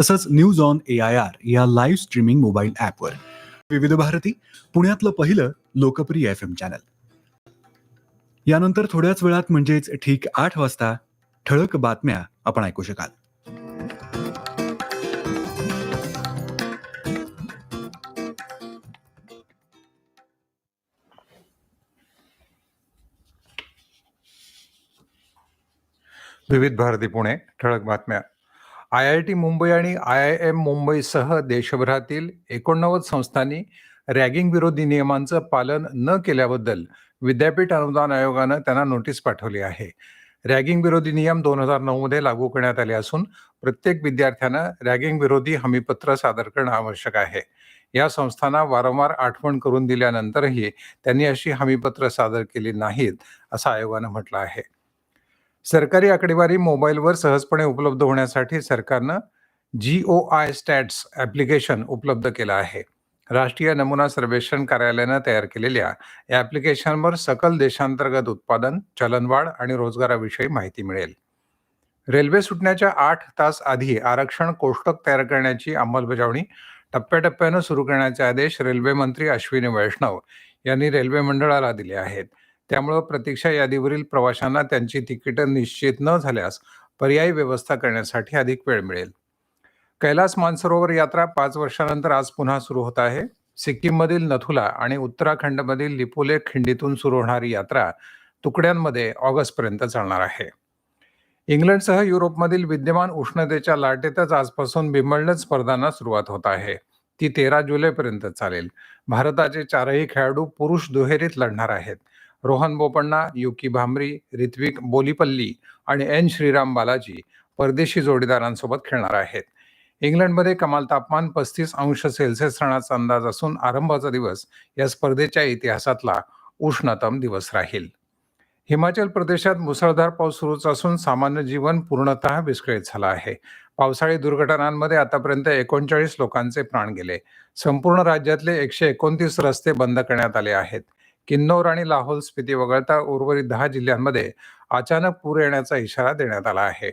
तसंच news on A I R या live streaming mobile ॲपवर विविध भारती पुण्यातलं पहिलं लोकप्रिय एफ एम चॅनल यानंतर थोड्याच वेळात म्हणजेच ठीक आठ वाजता ठळक बातम्या आपण ऐकू शकाल. विविध भारती पुणे ठळक बातम्या. आय आय टी मुंबई आणि आय आय एम मुंबईसह देशभरातील एकोणनव्वद संस्थांनी रॅगिंग विरोधी नियमांचं पालन न केल्याबद्दल विद्यापीठ अनुदान आयोगानं त्यांना नोटीस पाठवली आहे. रॅगिंग विरोधी नियम दोन हजार नऊमध्ये लागू करण्यात आले असून प्रत्येक विद्यार्थ्यानं रॅगिंग विरोधी हमीपत्र सादर करणं आवश्यक आहे. या संस्थांना वारंवार आठवण करून दिल्यानंतरही त्यांनी अशी हमीपत्र सादर केली नाहीत असं आयोगानं म्हटलं आहे. सरकारी आकडेवारी मोबाईलवर सहजपणे उपलब्ध होण्यासाठी सरकारनं G O I stats application उपलब्ध केलं आहे. राष्ट्रीय नमुना सर्वेक्षण कार्यालयानं तयार केलेल्या या ॲप्लिकेशनवर सकल देशांतर्गत उत्पादन चलनवाढ आणि रोजगाराविषयी माहिती मिळेल. रेल्वे सुटण्याच्या आठ तास आधी आरक्षण कोष्टक तयार करण्याची अंमलबजावणी टप्प्याटप्प्यानं सुरू करण्याचे आदेश रेल्वे मंत्री अश्विनी वैष्णव यांनी रेल्वे मंडळाला दिले आहेत. त्यामुळं प्रतीक्षा यादीवरील प्रवाशांना त्यांची तिकीटं निश्चित न झाल्यास पर्यायी व्यवस्था करण्यासाठी अधिक वेळ मिळेल. कैलास मानसरोवर यात्रा पाच वर्षानंतर आज पुन्हा सुरू होत आहे. सिक्कीममधील नथुला आणि उत्तराखंडमधील लिपोले खिंडीतून सुरू होणारी यात्रा तुकड्यांमध्ये ऑगस्टपर्यंत चालणार आहे. इंग्लंडसह युरोपमधील विद्यमान उष्णतेच्या लाटेतच आजपासून विम्बल्डन स्पर्धांना सुरुवात होत आहे. ती तेरा जुलैपर्यंत चालेल. भारताचे चारही खेळाडू पुरुष दुहेरीत लढणार आहेत. रोहन बोपण्णा युकी भांबरी ऋत्विक बोलीपल्ली आणि एन. श्रीराम बालाजी परदेशी जोडीदारांसोबत खेळणार आहेत. इंग्लंडमध्ये कमाल तापमान पस्तीस अंश सेल्सिअस राहण्याचा अंदाज असून आरंभाचा दिवस या स्पर्धेच्या इतिहासातला उष्णतम दिवस राहील. हिमाचल प्रदेशात मुसळधार पाऊस सुरूच असून सामान्य जीवन पूर्णतः विस्कळीत झालं आहे. पावसाळी दुर्घटनांमध्ये आतापर्यंत एकोणचाळीस लोकांचे प्राण गेले. संपूर्ण राज्यातले एकशे एकोणतीस रस्ते बंद करण्यात आले आहेत. किन्नौर आणि लाहोल स्पिती वगळता उर्वरित दहा जिल्ह्यांमध्ये अचानक पूर येण्याचा इशारा देण्यात आला आहे.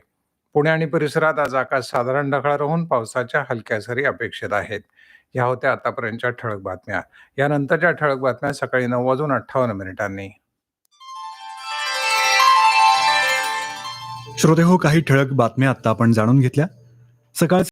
पुणे आणि परिसरात आज आकाश साधारण ढगाळ राहून पावसाच्या हलक्या सरी अपेक्षित आहेत. या होत्या आतापर्यंतच्या ठळक बातम्या. यानंतरच्या ठळक बातम्या सकाळी नऊ वाजून अठ्ठावन्न मिनिटांनी. श्रोते हो काही ठळक बातम्या आता आपण जाणून घेतल्या. सकाळ